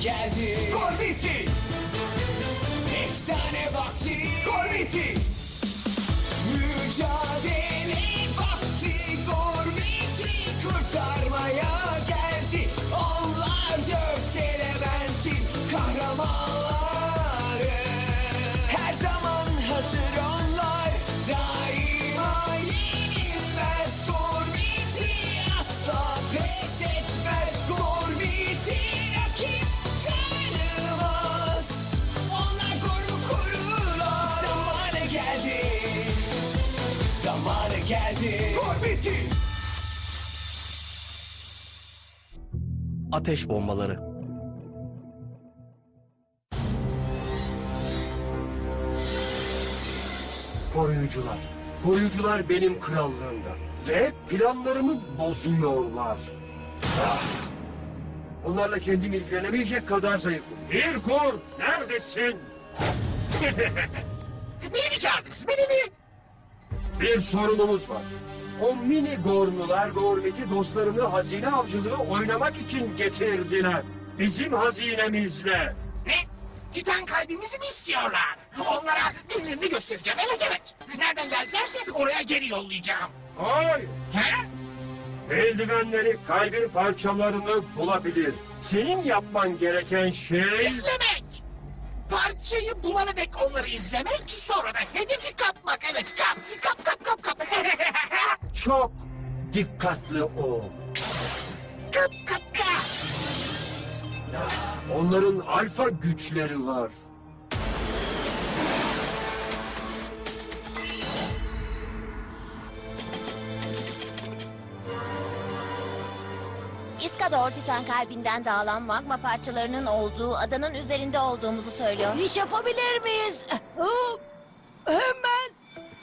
geldi. Gormiti! Efsane vakti. Gormiti! Mücadele vakti. Gormiti kurtarmaya geldi. Gormiti! Ateş bombaları. Koruyucular. Koruyucular benim krallığımda. Ve planlarımı bozuyorlar. Ah! Onlarla kendim ilgilenemeyecek kadar zayıfım. İlkur, neredesin? Beni mi çağırdınız? Beni mi? Bir sorunumuz var. O mini gornular gormeti dostlarını hazine avcılığı oynamak için getirdiler. Bizim hazinemizle. Ne? Titan kalbimizi mi istiyorlar? Onlara günlerini göstereceğim. Evet evet. Nereden geldilerse oraya geri yollayacağım. Hayır. He? Eldivenleri kalbin parçalarını bulabilir. Senin yapman gereken şey... İzlemek. Parçayı bulana dek onları izlemek, sonra da hedefi kapmak. Evet kap, kap, kap, kap, kap. Çok dikkatli ol. Onların alfa güçleri var. İskador Titan kalbinden dağılan magma parçalarının olduğu adanın üzerinde olduğumuzu söylüyor. İş yapabilir miyiz? Hemen.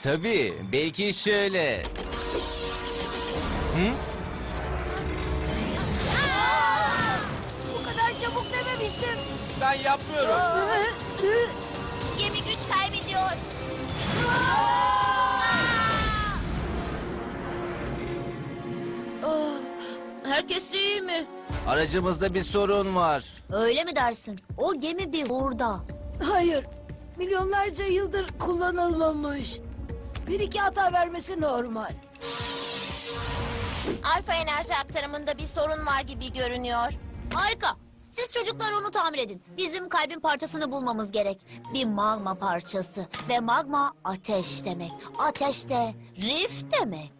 Tabii, belki şöyle. Bu kadar çabuk dememiştim. Ben yapmıyorum. Hı, hı. Gemi güç kaybediyor. Herkes iyi mi? Aracımızda bir sorun var. Öyle mi dersin? O gemi bir hurda. Hayır. Milyonlarca yıldır kullanılmamış. Bir iki hata vermesi normal. Alfa enerji aktarımında bir sorun var gibi görünüyor. Harika. Siz çocuklar onu tamir edin. Bizim kalbin parçasını bulmamız gerek. Bir magma parçası. Ve magma ateş demek. Ateş de rif demek.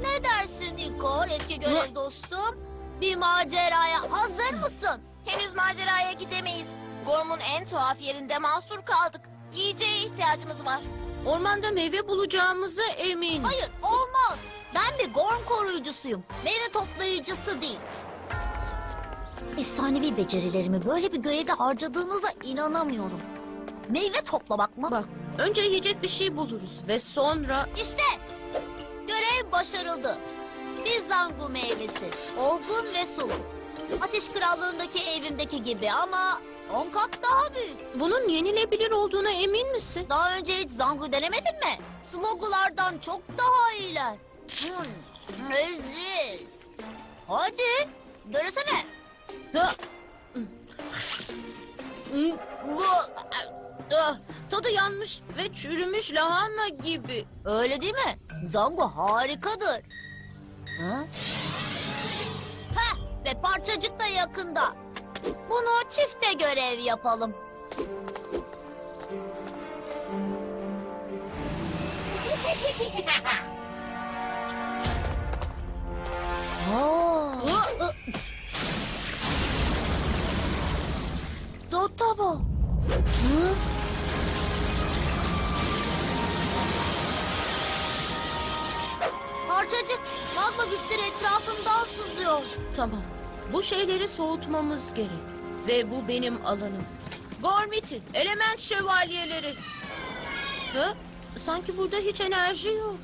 Ne dersin Nikor eski görev dostum? Bir maceraya hazır mısın? Henüz maceraya gidemeyiz. Gorm'un en tuhaf yerinde mahsur kaldık. Yiyeceğe ihtiyacımız var. Ormanda meyve bulacağımıza eminim. Hayır olmaz. Ben bir gorm koruyucusuyum. Meyve toplayıcısı değil. Efsanevi becerilerimi böyle bir görevde harcadığınıza inanamıyorum. Meyve toplamak mı? Bak, önce yiyecek bir şey buluruz ve sonra... İşte görev başarıldı. Bir zangu meyvesi. Olgun ve sulu. Ateş Krallığındaki evimdeki gibi ama on kat daha büyük. Bunun yenilebilir olduğuna emin misin? Daha önce hiç zangu denemedin mi? Slogulardan çok daha iyiler. Hmm, leziz. Hadi denesene. Ha. Bu... Ah, Tadı yanmış ve çürümüş lahana gibi. Öyle değil mi? Zango harikadır. Ha? Heh, ve parçacık da yakında. Bunu çifte görev yapalım. Dotabo. Hı? Parçacık magma güçleri etrafından sızıyor. Tamam. Bu şeyleri soğutmamız gerek. Ve bu benim alanım. Gormiti, element şövalyeleri. Ha? Sanki burada hiç enerji yok.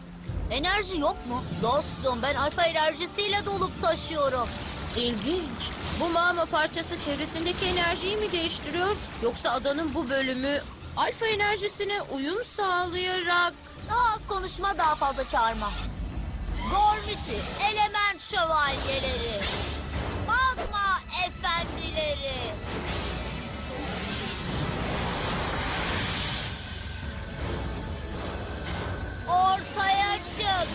Enerji yok mu? Dostum ben alfa enerjisiyle dolup taşıyorum. İlginç. Bu mağma parçası çevresindeki enerjiyi mi değiştiriyor? Yoksa adanın bu bölümü alfa enerjisine uyum sağlayarak... Daha az konuşma daha fazla çağırma. Gormiti, element şövalyeleri. Yapma efendileri. Ortaya çık.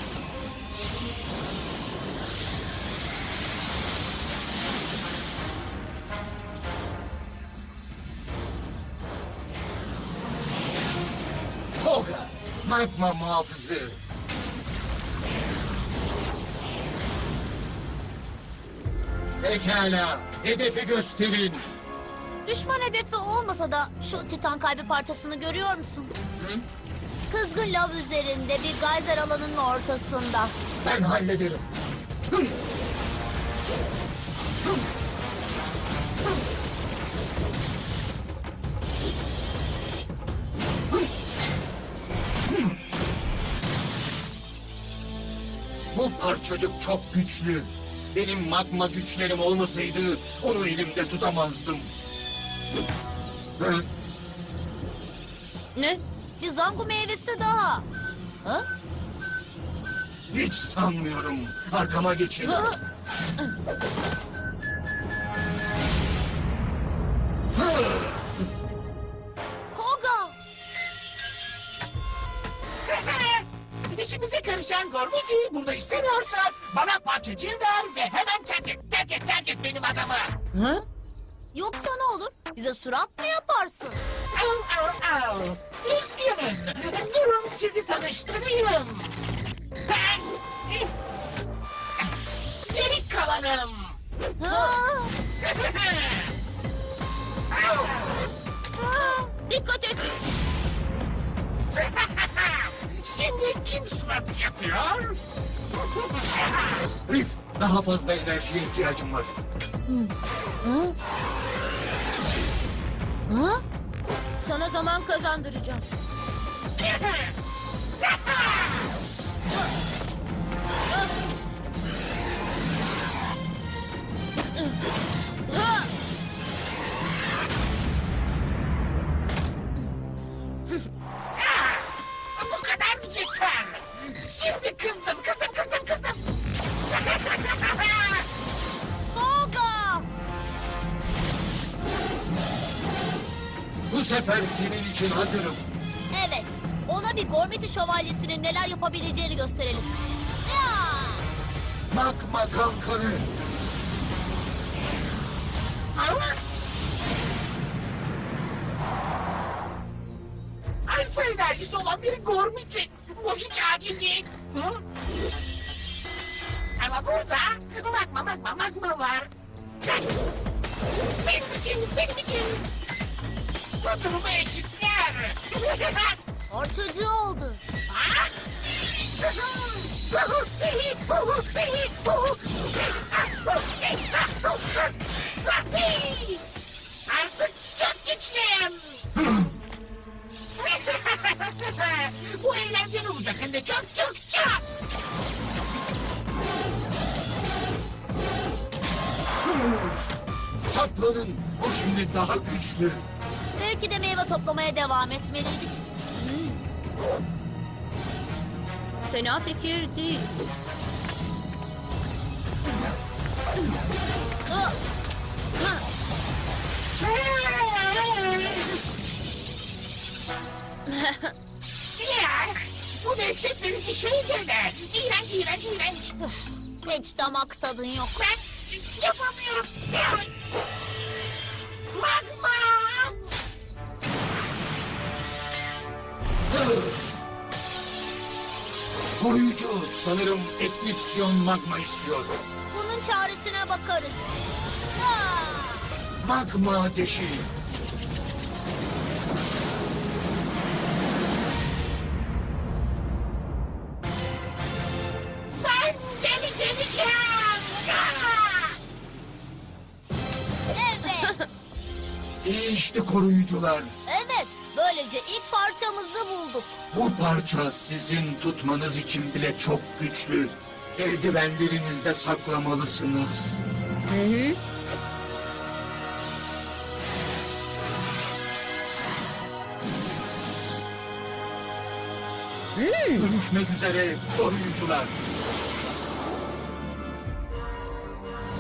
Koga, magma muhafızı. Pekala, hedefi gösterin. Düşman hedefi olmasa da şu titan kalbi parçasını görüyor musun? Kızgın lav üzerinde bir gayzer alanının ortasında. Ben hallederim. Bu parçacık çok güçlü. Benim magma güçlerim olmasaydı onu elimde tutamazdım. Hı? Ne? Bir zangu meyvesi daha. Ha? Hiç sanmıyorum. Arkama geçin. Hı? Gormici'yi burada istemiyorsan bana parçacığı ver ve hemen terk et, terk et, terk et benim adamı. Ha? Yoksa ne olur? Bize surat mı yaparsın? Au, au, au. Üzgünüm. Durun sizi tanıştırayım. Geri kalanım. Ha? Dikkat et. Şimdi kim surat yapıyor? Rif, daha fazla enerjiye ihtiyacım var. Ha? Sana zaman kazandıracağım. Ha! Bu sefer senin için hazırım. Evet. Ona bir Gormiti şövalyesinin neler yapabileceğini gösterelim. Ya! Magma kalkanı. Alfa enerjisi olan bir Gormiti. Bu hiç adil değil. Hı? Ama burada magma magma magma var. Benim için, benim için. Bu durumu eşitler. Parçacı oldu. Artık çok güçlüyüm. Bu eğlenceli olacak hem de çok çok çok. Saklanın. O şimdi daha güçlü. Belki de meyve toplamaya devam etmeliydik. Fena fikir değil. Ya, bu dehşet verici şey de ne? İğrenç, iğrenç, iğrenç. Üf, hiç damak tadın yok. Ben yapamıyorum. Magma! Koruyucu sanırım eklipsiyon magma istiyor. Bunun çaresine bakarız. Ha! Magma deşi. Ben deli geleceğim. Evet. İyi işte koruyucular. Bu parça sizin tutmanız için bile çok güçlü. Eldivenlerinizde saklamalısınız. Görüşmek üzere koruyucular.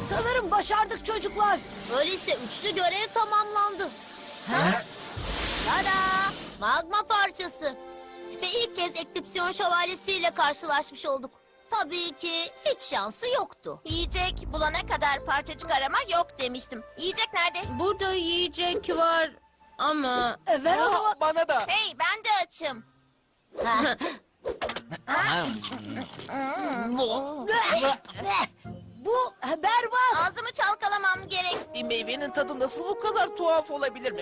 Sanırım başardık çocuklar. Öyleyse üçlü görev tamamlandı. Tada! Magma parçası. Ve ilk kez Eklipsiyon Şövalyesi'yle karşılaşmış olduk. Tabii ki hiç şansı yoktu. Yiyecek bulana kadar parçacık aramak yok demiştim. Yiyecek nerede? Burada yiyecek var ama... E, ver o zaman. Bana da. Hey ben de açım. Bu berbat. Ağzımı çalkalamam gerek. Bir meyvenin tadı nasıl bu kadar tuhaf olabilir?